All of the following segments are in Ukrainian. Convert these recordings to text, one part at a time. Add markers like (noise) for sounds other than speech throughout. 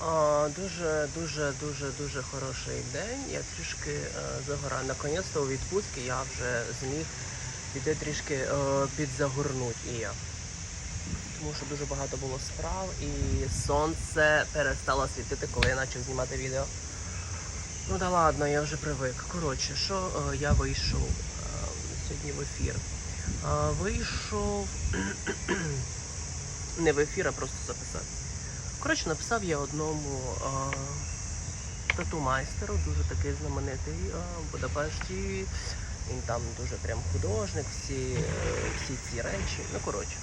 А, дуже, дуже, дуже, дуже хороший день. Я трішки е, загораю. Наконець-то у відпустці я вже зміг піти трішки е, підзагорнуть і я. Тому що дуже багато було справ і сонце перестало світити, коли я почав знімати відео. Ну да ладно, я вже привик. Коротше, що е, я вийшов сьогодні в ефір. Вийшов (clears throat) не в ефір, а просто записати. Коротше, написав я одному а, тату-майстеру, дуже такий знаменитий а, в Будапешті. Він там дуже прям художник, всі, е, всі ці речі. Ну, коротше.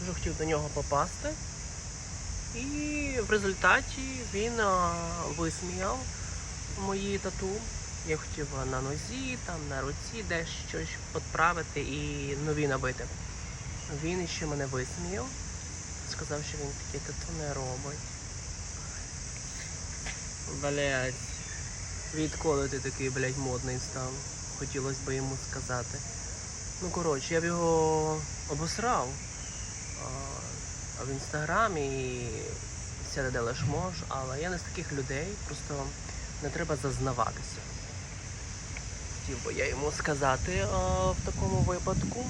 Дуже хотів до нього попасти. І в результаті він висміяв мої тату. Я хотів на нозі, там, на руці десь щось підправити і нові набити. Він ще мене висміяв. Сказав, що він таке тату не робить. Блять. Відколи ти такий, блядь, модний став? Хотілося б йому сказати. Ну, коротше, я б його обосрав а, в інстаграмі і все де лиш мож, але я не з таких людей, просто не треба зазнаватися. Хотів би я йому сказати а, в такому випадку.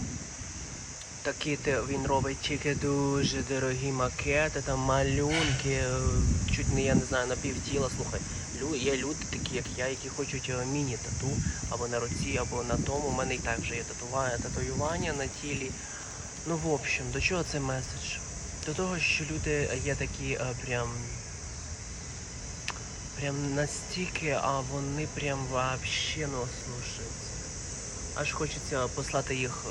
Такі він робить тільки дуже дорогі макети, там малюнки, е, чуть не я не знаю, на півтіла. Слухай, є люди такі, як я, які хочуть е, міні-тату або на руці, або на тому. У мене і так вже є татування, татуювання на тілі. Ну, в общем, до чого цей меседж? До того, що люди є такі е, прям. Прям настільки, а вони прям вообще ну слушайте. Аж хочеться послати їх.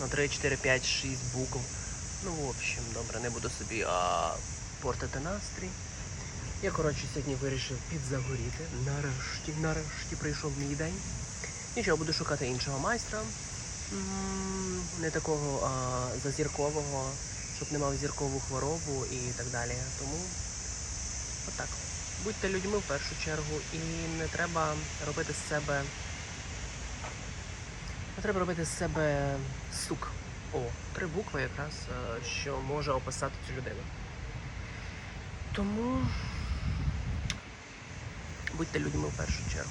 На 3, 4, 5, 6 букв. Ну, в общем, добре, не буду собі а, портити настрій. Я, коротше, сьогодні вирішив підзагоріти. Нарешті, нарешті прийшов мій день. Нічого, буду шукати іншого майстра. Не такого а, зазіркового, щоб не мав зіркову хворобу і так далі. Тому отак. Будьте людьми в першу чергу і не треба робити з себе треба робити з себе сук. О, три букви якраз, е, що може описати цю людину. Тому будьте людьми в першу чергу.